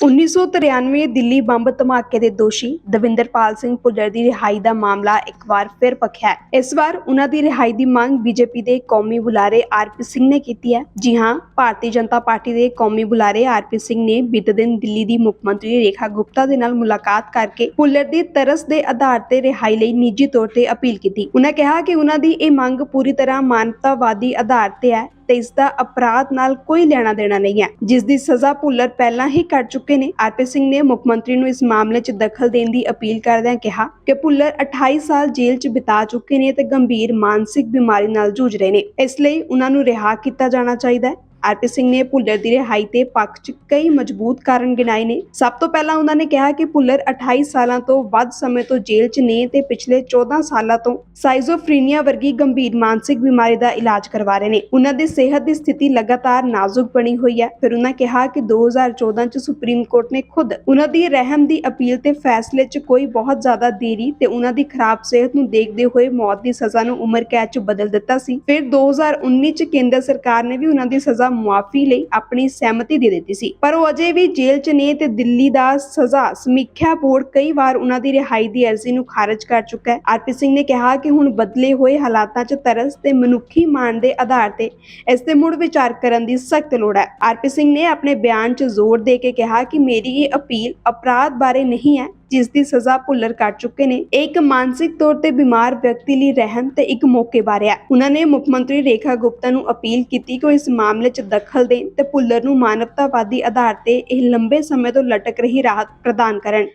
1993 Delhi bomb ਧਮਾਕੇ ਦੇ ਦੋਸ਼ੀ ਦਵਿੰਦਰਪਾਲ ਸਿੰਘ ਭੁੱਲਰ ਦੀ ਰਿਹਾਈ ਦਾ ਮਾਮਲਾ ਇੱਕ ਵਾਰ ਫਿਰ ਭਖਿਆ ਹੈ। ਇਸ ਵਾਰ ਉਹਨਾਂ ਦੀ ਰਿਹਾਈ ਦੀ ਮੰਗ ਬੀਜੇਪੀ ਦੇ ਕੌਮੀ ਬੁਲਾਰੇ ਆਰਪੀ ਸਿੰਘ ਨੇ ਕੀਤੀ ਹੈ। ਜੀ ਹਾਂ, ਭਾਰਤੀ ਜਨਤਾ ਪਾਰਟੀ ਦੇ ਕੌਮੀ ਬੁਲਾਰੇ ਆਰਪੀ ਸਿੰਘ ਨੇ ਬੀਤੇ ਦਿਨ ਦਿੱਲੀ ਦੀ ਮੁੱਖ ਮੰਤਰੀ ਰੇਖਾ ਗੁਪਤਾ ਦੇ ਨਾਲ ਮੁਲਾਕਾਤ ਕਰਕੇ ਭੁੱਲਰ ਦੀ ਤਰਸ ਦੇ ਆਧਾਰ ਤੇ ਰਿਹਾਈ ਲਈ ਨਿੱਜੀ ਤੌਰ ਤੇ ਅਪੀਲ ਕੀਤੀ। ਉਹਨਾਂ ਕਿਹਾ ਕਿ ਉਹਨਾਂ ਦੀ ਇਹ ਮੰਗ ਪੂਰੀ ਤਰ੍ਹਾਂ ਮਾਨਵਤਾਵਾਦੀ ਆਧਾਰ ਤੇ ਹੈ। ਤੇ ਇਸ ਦਾ ਅਪਰਾਧ ਨਾਲ ਕੋਈ ਲੈਣਾ ਦੇਣਾ ਨਹੀਂ ਹੈ। ਜਿਸ ਦੀ ਸਜ਼ਾ ਭੁੱਲਰ ਪਹਿਲਾਂ ਹੀ ਕੱਟ ਚੁੱਕੇ ਨੇ। ਆਰਪੀ ਸਿੰਘ ਨੇ ਮੁੱਖ ਮੰਤਰੀ ਨੂੰ ਇਸ ਮਾਮਲੇ 'ਚ ਦਖਲ ਦੇਣ ਦੀ ਅਪੀਲ ਕਰਦਿਆਂ ਕਿਹਾ ਕਿ ਭੁੱਲਰ 28 ਸਾਲ ਜੇਲ੍ਹ 'ਚ ਬਿਤਾ ਚੁੱਕੇ ਨੇ ਤੇ ਗੰਭੀਰ ਮਾਨਸਿਕ ਬਿਮਾਰੀ ਨਾਲ ਜੂਝ ਰਹੇ ਨੇ। ਇਸ ਲਈ ਉਹਨਾਂ ਨੂੰ ਰਿਹਾ ਕੀਤਾ ਜਾਣਾ ਚਾਹੀਦਾ ਹੈ। ਆਰਪੀ ਸਿੰਘ ਨੇ ਭੁੱਲਰ ਦੀ ਰਿਹਾਈ ਤੇ ਪੱਖ 'ਚ ਕਈ ਮਜ਼ਬੂਤ ਕਾਰਨ ਗਿਣਾਏ ਨੇ। ਸਭ ਤੋਂ ਪਹਿਲਾਂ ਉਹਨਾਂ ਨੇ ਕਿਹਾ ਕਿ ਭੁੱਲਰ 28 ਸਾਲਾਂ ਤੋਂ ਵੱਧ ਸਮੇਂ ਤੋਂ ਜੇਲ੍ਹ 'ਚ ਨੇ ਤੇ ਪਿਛਲੇ 14 ਸਾਲਾਂ ਤੋਂ ਸਾਈਜ਼ੋਫਰੀਨੀਆ ਵਰਗੀ ਗੰਭੀਰ ਮਾਨਸਿਕ ਬਿਮਾਰੀ ਦਾ ਇਲਾਜ ਕਰਵਾ ਰਹੇ ਨੇ। ਉਹਨਾਂ ਦੀ ਸਿਹਤ ਦੀ ਸਥਿਤੀ ਲਗਾਤਾਰ ਨਾਜ਼ੁਕ ਬਣੀ ਹੋਈ ਹੈ। ਫਿਰ ਉਹਨਾਂ ਕਿਹਾ ਕਿ 2014 'ਚ ਸੁਪਰੀਮ ਕੋਰਟ ਨੇ ਖੁਦ ਉਹਨਾਂ ਦੀ ਰਹਿਮ ਦੀ ਅਪੀਲ ਤੇ ਫੈਸਲੇ 'ਚ ਕੋਈ ਬਹੁਤ ਜ਼ਿਆਦਾ ਦੇਰੀ ਤੇ ਉਹਨਾਂ ਦੀ ਖਰਾਬ ਸਿਹਤ ਨੂੰ ਦੇਖਦੇ ਹੋਏ ਮੌਤ ਦੀ ਸਜ਼ਾ ਨੂੰ ਉਮਰ ਕੈਦ 'ਚ ਬਦਲ ਦਿੱਤਾ ਸੀ। ਫਿਰ 2019 'ਚ ਕੇਂਦਰ ਸਰਕਾਰ ਨੇ ਵੀ ਉਹਨਾਂ ਦੀ ਸਜ਼ਾ ਮੁਆਫੀ ਲਈ ਆਪਣੀ ਸਹਿਮਤੀ ਦੇ ਦਿੱਤੀ ਸੀ। ਪਰ ਉਹ ਅਜੇ ਵੀ ਜੇਲ੍ਹ 'ਚ ਨੇ ਤੇ ਦਿੱਲੀ ਦਾ ਸਜ਼ਾ ਸਮੀਖਿਆ ਬੋਰਡ ਕਈ ਵਾਰ ਉਹਨਾਂ ਦੀ ਰਿਹਾਈ ਦੀ ਅਰਜ਼ੀ ਨੂੰ ਖਾਰਜ ਕਰ ਚੁੱਕਾ ਹੈ। ਆਰਪੀ ਸਿੰਘ ਨੇ ਕਿਹਾ ਕਿ ਹੁਣ ਬਦਲੇ ਹੋਏ ਹਾਲਾਤਾਂ 'ਚ ਤਰਸ ਤੇ ਮਨੁੱਖੀ ਮਾਣ ਦੇ ਆਧਾਰ ਤੇ ਇਸ ਤੇ ਮੁੜ ਵਿਚਾਰ ਕਰਨ ਦੀ ਸਖਤ ਲੋੜ ਹੈ। ਆਰਪੀ ਸਿੰਘ ਨੇ ਆਪਣੇ ਬਿਆਨ 'ਚ ਜ਼ੋਰ ਦੇ ਕੇ ਕਿਹਾ ਕਿ ਮੇਰੀ ਇਹ ਅਪੀਲ ਅਪਰਾਧ ਬਾਰੇ ਨਹੀਂ ਹੈ ਜਿਸ ਦੀ ਸਜ਼ਾ ਭੁੱਲਰ ਕੱਟ ਚੁੱਕੇ ਨੇ, ਇਹ ਇੱਕ ਮਾਨਸਿਕ ਤੌਰ ਤੇ ਬਿਮਾਰ ਵਿਅਕਤੀ ਲਈ ਰਹਿਮ ਤੇ ਇੱਕ ਮੌਕੇ ਬਾਰੇ ਆ ਉਹਨਾਂ ਨੇ ਮੁੱਖ ਮੰਤਰੀ ਰੇਖਾ ਗੁਪਤਾ ਨੂੰ ਅਪੀਲ ਕੀਤੀ ਕਿ ਉਹ ਇਸ ਮਾਮਲੇ 'ਚ ਦਖਲ ਦੇਣ ਤੇ ਭੁੱਲਰ ਨੂੰ ਮਾਨਵਤਾਵਾਦੀ ਆਧਾਰ ਤੇ ਇਹ ਲੰਬੇ ਸਮੇਂ ਤੋਂ ਲਟਕ ਰਹੀ ਰਾਹਤ ਪ੍ਰਦਾਨ ਕਰਨ।